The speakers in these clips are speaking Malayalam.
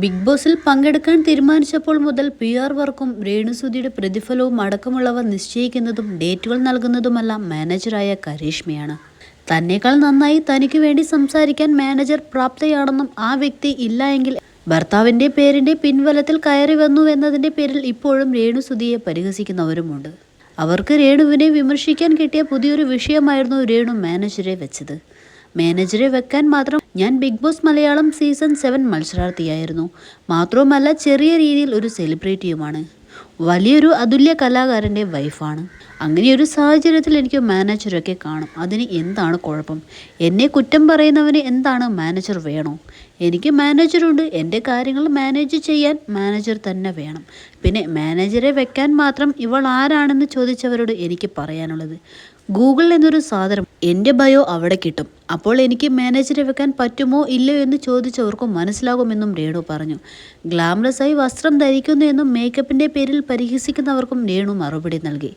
ബിഗ് ബോസിൽ പങ്കെടുക്കാൻ തീരുമാനിച്ചപ്പോൾ മുതൽ പി ആർ വർക്കും രേണുസുതിയുടെ പ്രതിഫലവും അടക്കമുള്ളവ നിശ്ചയിക്കുന്നതും ഡേറ്റുകൾ നൽകുന്നതുമെല്ലാം മാനേജറായ കരീഷ്മയാണ്. തന്നേക്കാൾ നന്നായി തനിക്ക് വേണ്ടി സംസാരിക്കാൻ മാനേജർ പ്രാപ്തയാണെന്നും ആ വ്യക്തി ഇല്ല എങ്കിൽ ഭർത്താവിന്റെ പേരിന്റെ പിൻവലത്തിൽ കയറി വന്നു എന്നതിന്റെ പേരിൽ ഇപ്പോഴും രേണുസുതിയെ പരിഹസിക്കുന്നവരുമുണ്ട്. അവർക്ക് രേണുവിനെ വിമർശിക്കാൻ കിട്ടിയ പുതിയൊരു വിഷയമായിരുന്നു രേണു മാനേജരെ വെച്ചത്. മാനേജരെ വെക്കാൻ മാത്രം ഞാൻ big boss Malayalam season seven മത്സരാർത്ഥിയായിരുന്നു. മാത്രവുമല്ല ചെറിയ രീതിയിൽ ഒരു സെലിബ്രിറ്റിയുമാണ് വലിയൊരു അതുല്യ കലാകാരന്റെ വൈഫാണ് അങ്ങനെയൊരു സാഹചര്യത്തിൽ എനിക്ക് മാനേജറൊക്കെ കാണും. അതിന് എന്താണ് കുഴപ്പം? എന്നെ കുറ്റം പറയുന്നവന് എന്താണ് മാനേജർ വേണോ? എനിക്ക് മാനേജറുണ്ട് എന്റെ കാര്യങ്ങൾ മാനേജ് ചെയ്യാൻ മാനേജർ തന്നെ വേണം. പിന്നെ മാനേജറെ വെക്കാൻ മാത്രം ഇവൾ ആരാണെന്ന് ചോദിച്ചവരോട് എനിക്ക് പറയാനുള്ളത്. ഗൂഗിൾ എന്നൊരു സാധനം എന്റെ ബയോ അവിടെ കിട്ടും. അപ്പോൾ എനിക്ക് മാനേജറെ വെക്കാൻ പറ്റുമോ ഇല്ലയോ എന്ന് ചോദിച്ചവർക്കും മനസ്സിലാകുമെന്നും രേണു പറഞ്ഞു. ഗ്ലാമറസ് ആയി വസ്ത്രം ധരിക്കുന്നു എന്നും മേക്കപ്പിന്റെ പേരിൽ പരിഹസിക്കുന്നവർക്കും രേണു മറുപടി നൽകി.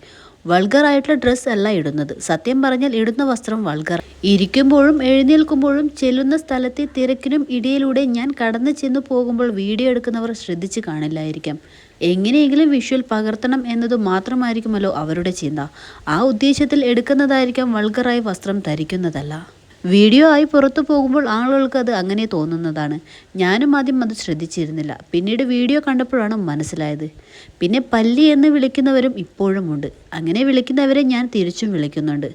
വൾഗർ ആയിട്ടുള്ള ഡ്രസ്സ് അല്ല ഇടുന്നത്. സത്യം പറഞ്ഞാൽ ഇടുന്ന വസ്ത്രം വൾഗർ. ഇരിക്കുമ്പോഴും എഴുന്നേൽക്കുമ്പോഴും ചെല്ലുന്ന സ്ഥലത്തെ തിരക്കിനും ഇടയിലൂടെ ഞാൻ കടന്നു ചെന്നു പോകുമ്പോൾ വീഡിയോ എടുക്കുന്നവർ ശ്രദ്ധിച്ചു കാണില്ലായിരിക്കാം. എങ്ങനെയെങ്കിലും വിഷ്വൽ പകർത്തണം എന്നത് മാത്രമായിരിക്കുമല്ലോ അവരുടെ ചിന്ത. ആ ഉദ്ദേശത്തിൽ എടുക്കുന്നതായിരിക്കാം വൾഗറായി വസ്ത്രം ധരിക്കുന്നതല്ല. വീഡിയോ ആയി പുറത്തു പോകുമ്പോൾ ആളുകൾക്ക് അത് അങ്ങനെ തോന്നുന്നതാണ്. ഞാനും ആദ്യം അത് ശ്രദ്ധിച്ചിരുന്നില്ല. പിന്നീട് വീഡിയോ കണ്ടപ്പോഴാണ് മനസ്സിലായത്. പിന്നെ പല്ലി എന്ന് വിളിക്കുന്നവരും ഇപ്പോഴുമുണ്ട് അങ്ങനെ വിളിക്കുന്നവരെ ഞാൻ തിരിച്ചും വിളിക്കുന്നുണ്ട്.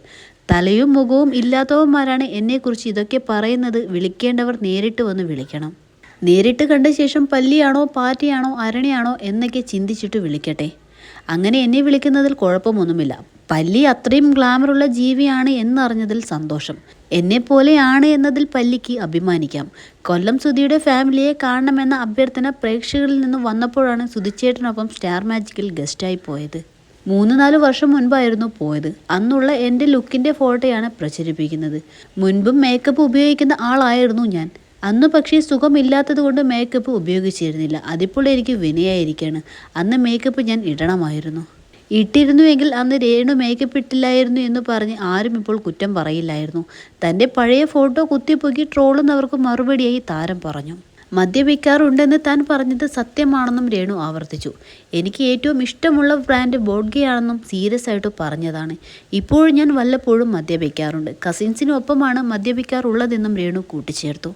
തലയും മുഖവും ഇല്ലാത്തവന്മാരാണ് എന്നെക്കുറിച്ച് ഇതൊക്കെ പറയുന്നത്. വിളിക്കേണ്ടവർ നേരിട്ട് വന്ന് വിളിക്കണം. നേരിട്ട് കണ്ട ശേഷം പല്ലിയാണോ പാറ്റയാണോ അരണിയാണോ എന്നൊക്കെ ചിന്തിച്ചിട്ട് വിളിക്കട്ടെ. അങ്ങനെ എന്നെ വിളിക്കുന്നതിൽ കുഴപ്പമൊന്നുമില്ല. പല്ലി അത്രയും ഗ്ലാമറുള്ള ജീവിയാണ് എന്നറിഞ്ഞതിൽ സന്തോഷം. എന്നെപ്പോലെയാണ് എന്നതിൽ പല്ലിക്ക് അഭിമാനിക്കാം. കൊല്ലം സുധിയുടെ ഫാമിലിയെ കാണണമെന്ന അഭ്യർത്ഥന പ്രേക്ഷകരിൽ നിന്ന് വന്നപ്പോഴാണ് സുധിച്ചേട്ടനൊപ്പം സ്റ്റാർ മാജിക്കിൽ ഗസ്റ്റായി പോയത്. മൂന്ന് നാല് വർഷം മുൻപായിരുന്നു പോയത്. അന്നുള്ള എന്റെ ലുക്കിന്റെ ഫോട്ടോയാണ് പ്രചരിപ്പിക്കുന്നത്. മുൻപും മേക്കപ്പ് ഉപയോഗിക്കുന്ന ആളായിരുന്നു ഞാൻ. അന്ന് പക്ഷേ സുഖമില്ലാത്തത് കൊണ്ട് മേക്കപ്പ് ഉപയോഗിച്ചിരുന്നില്ല. അതിപ്പോൾ എനിക്ക് വിനയായിരിക്കുകയാണ് അന്ന് മേക്കപ്പ് ഞാൻ ഇടണമായിരുന്നു. ഇട്ടിരുന്നുവെങ്കിൽ അന്ന് രേണു മേക്കപ്പ് ഇട്ടില്ലായിരുന്നു എന്ന് പറഞ്ഞ് ആരും ഇപ്പോൾ കുറ്റം പറയില്ലായിരുന്നു. തന്റെ പഴയ ഫോട്ടോ കുത്തിപ്പൊക്കി ട്രോളുന്നവർക്ക് മറുപടിയായി താരം പറഞ്ഞു. മദ്യപിക്കാറുണ്ടെന്ന് താൻ പറഞ്ഞത് സത്യമാണെന്നും രേണു ആവർത്തിച്ചു. എനിക്ക് ഏറ്റവും ഇഷ്ടമുള്ള ബ്രാൻഡ് ബോഡ്ഗയാണെന്നും സീരിയസ് ആയിട്ട് പറഞ്ഞതാണ്. ഇപ്പോഴും ഞാൻ വല്ലപ്പോഴും മദ്യപിക്കാറുണ്ട്. കസിൻസിനൊപ്പമാണ് മദ്യപിക്കാറുള്ളതെന്നും രേണു കൂട്ടിച്ചേർത്തു.